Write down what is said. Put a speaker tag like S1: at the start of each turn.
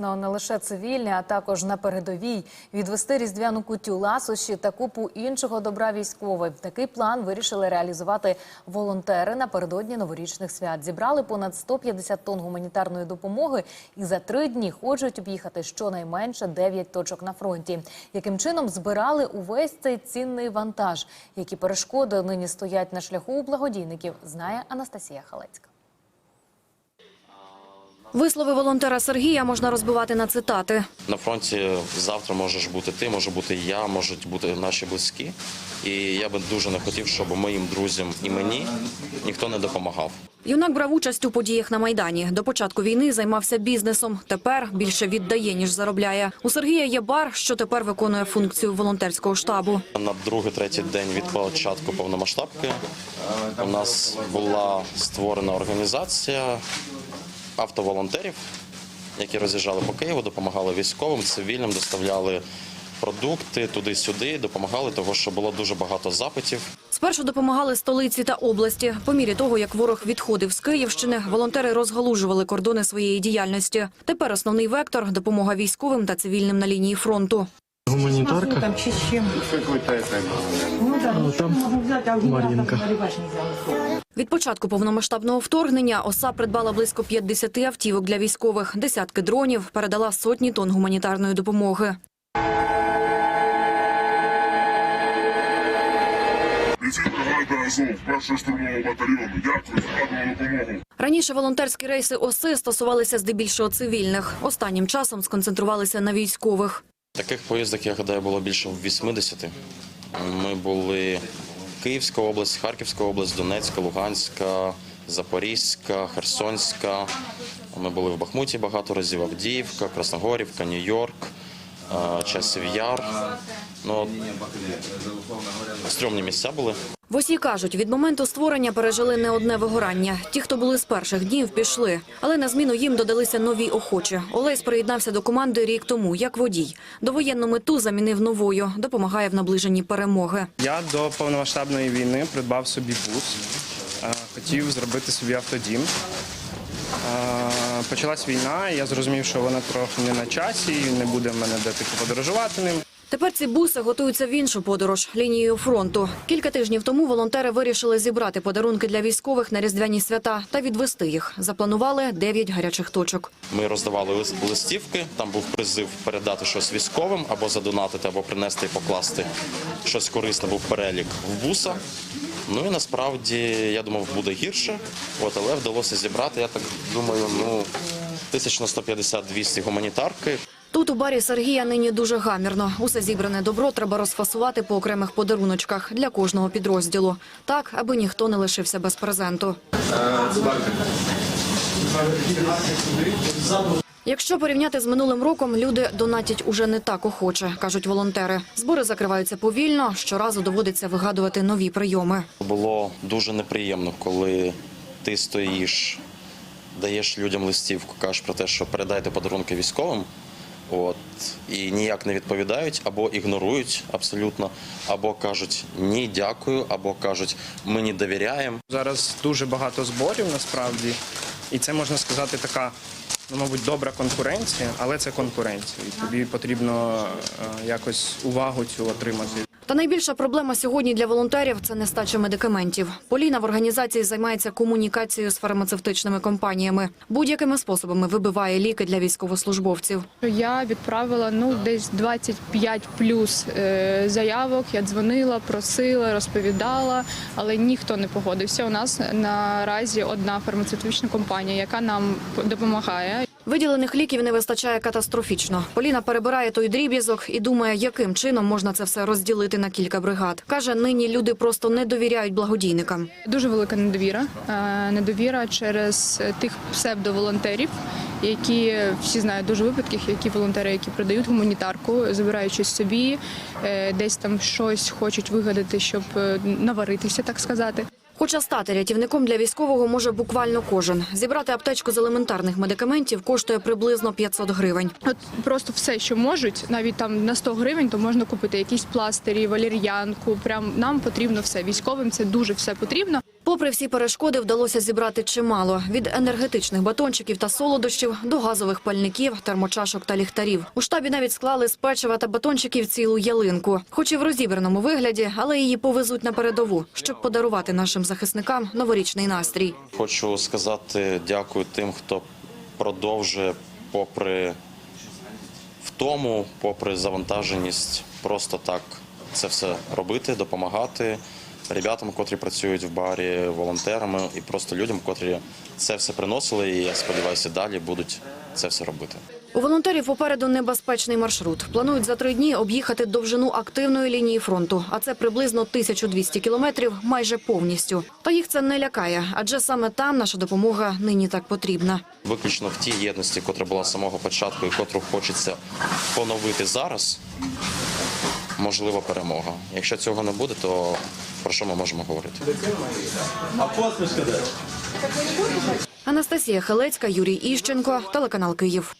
S1: Ну, не лише цивільні, а також на передовій відвести різдвяну кутю ласощі та купу іншого добра військовим. Такий план вирішили реалізувати волонтери напередодні новорічних свят. Зібрали понад 150 тонн гуманітарної допомоги і за три дні хочуть об'їхати щонайменше 9 точок на фронті. Яким чином збирали увесь цей цінний вантаж? Які перешкоди нині стоять на шляху у благодійників? Знає Анастасія Халецька.
S2: Вислови волонтера Сергія можна розбивати на цитати.
S3: На фронті завтра можеш бути ти, може бути я, можуть бути наші близькі. І я би дуже не хотів, щоб моїм друзям і мені ніхто не допомагав.
S2: Юнак брав участь у подіях на майдані. До початку війни займався бізнесом. Тепер більше віддає ніж заробляє. У Сергія є бар, що тепер виконує функцію волонтерського штабу.
S3: На другий, третій день від початку повномасштабки у нас була створена організація автоволонтерів, які роз'їжджали по Києву, допомагали військовим, цивільним, доставляли продукти туди-сюди, допомагали, того що було дуже багато запитів.
S2: Спершу допомагали столиці та області. По мірі того, як ворог відходив з Київщини, волонтери розгалужували кордони своєї діяльності. Тепер основний вектор допомога військовим та цивільним на лінії фронту.
S4: Гуманітарка.
S5: Там чи з чим? Ну, да,
S4: Ну, там
S5: можу взяти, а у
S4: Мар'їнка.
S5: там рибач не взяли.
S2: Від початку повномасштабного вторгнення ОСА придбала близько 50 автівок для військових, десятки дронів, передала сотні тонн гуманітарної допомоги.
S6: Летить бригада Азов, першого штурмового батальйону. Дякую за допомогу.
S2: Раніше волонтерські рейси ОСИ стосувалися здебільшого цивільних. Останнім часом сконцентрувалися на військових.
S3: Таких поїздок, я гадаю, було більше 80. Ми були Київська область, Харківська область, Донецька, Луганська, Запорізька, Херсонська. Ми були в Бахмуті багато разів, Авдіївка, Красногорівка, Нью-Йорк, Часів Яр. Ну, стрьомні місця були.
S2: В ОСІ кажуть, від моменту створення пережили не одне вигорання. Ті, хто були з перших днів, пішли. Але на зміну їм додалися нові охочі. Олесь приєднався до команди рік тому, як водій. Довоєнну мету замінив новою, допомагає в наближенні перемоги.
S7: Я до повномасштабної війни придбав собі бус. Е, Хотів зробити собі автодім. Е, Почалась війна, і я зрозумів, що вона трохи не на часі, і не буде в мене де типу, подорожувати ним.
S2: Тепер ці буси готуються в іншу подорож лінією фронту. Кілька тижнів тому волонтери вирішили зібрати подарунки для військових на різдвяні свята та відвести їх. Запланували 9 гарячих точок.
S3: Ми роздавали лист- листівки. Там був призив передати щось військовим або задонатити, або принести і покласти щось корисне. Був перелік в буса. Ну і насправді я думав, буде гірше. От але вдалося зібрати. Я так думаю, ну тисяч на 150-200 гуманітарки.
S2: Тут у барі Сергія нині дуже гамірно. Усе зібране добро треба розфасувати по окремих подаруночках для кожного підрозділу. Так, аби ніхто не лишився без презенту. Якщо порівняти з минулим роком, люди донатять уже не так охоче, кажуть волонтери. Збори закриваються повільно. Щоразу доводиться вигадувати нові прийоми.
S3: Було дуже неприємно, коли ти стоїш, даєш людям листівку, кажеш про те, що передайте подарунки військовим. От і ніяк не відповідають або ігнорують абсолютно, або кажуть ні, дякую, або кажуть ми не довіряємо.
S7: Зараз дуже багато зборів насправді, і це можна сказати така, ну мабуть, добра конкуренція, але це конкуренція. І тобі потрібно е, якось увагу цю отримати.
S2: Та найбільша проблема сьогодні для волонтерів це нестача медикаментів. Поліна в організації займається комунікацією з фармацевтичними компаніями. Будь-якими способами вибиває ліки для військовослужбовців.
S8: Я відправила ну десь 25 плюс е, заявок. Я дзвонила, просила, розповідала, але ніхто не погодився. У нас наразі одна фармацевтична компанія, яка нам допомагає.
S2: Виділених ліків не вистачає катастрофічно. Поліна перебирає той дріб'язок і думає, яким чином можна це все розділити на кілька бригад. Каже, нині люди просто не довіряють благодійникам.
S8: Дуже велика недовіра. Е, Недовіра через тих псевдоволонтерів, які всі знають дуже випадків, які волонтери, які продають гуманітарку, забирають щось собі, е, десь там щось хочуть вигадати, щоб е, наваритися, так сказати.
S2: Хоча стати рятівником для військового може буквально кожен. Зібрати аптечку з елементарних медикаментів коштує приблизно 500 гривень.
S8: От просто все, що можуть, навіть там на 100 гривень, то можна купити якісь пластирі, валір'янку. Прям нам потрібно все. Військовим це дуже все потрібно.
S2: Попри всі перешкоди, вдалося зібрати чимало – від енергетичних батончиків та солодощів до газових пальників, термочашок та ліхтарів. У штабі навіть склали з печива та батончиків цілу ялинку. Хоч і в розібраному вигляді, але її повезуть на передову, щоб подарувати нашим захисникам новорічний настрій.
S3: Хочу сказати дякую тим, хто продовжує, попри втому, попри завантаженість, просто так це все робити, допомагати ребятам, котрі працюють в барі, волонтерами і просто людям, котрі це все приносили. І я сподіваюся, далі будуть це все робити.
S2: У волонтерів попереду небезпечний маршрут. Планують за три дні об'їхати довжину активної лінії фронту, а це приблизно 1200 кілометрів майже повністю. Та їх це не лякає, адже саме там наша допомога нині так потрібна.
S3: Виключно в тій єдності, котра була з самого початку і котру хочеться поновити зараз, можлива перемога. Якщо цього не буде, то про що ми можемо говорити?
S2: Анастасія Халецька, Юрій Іщенко, телеканал Київ.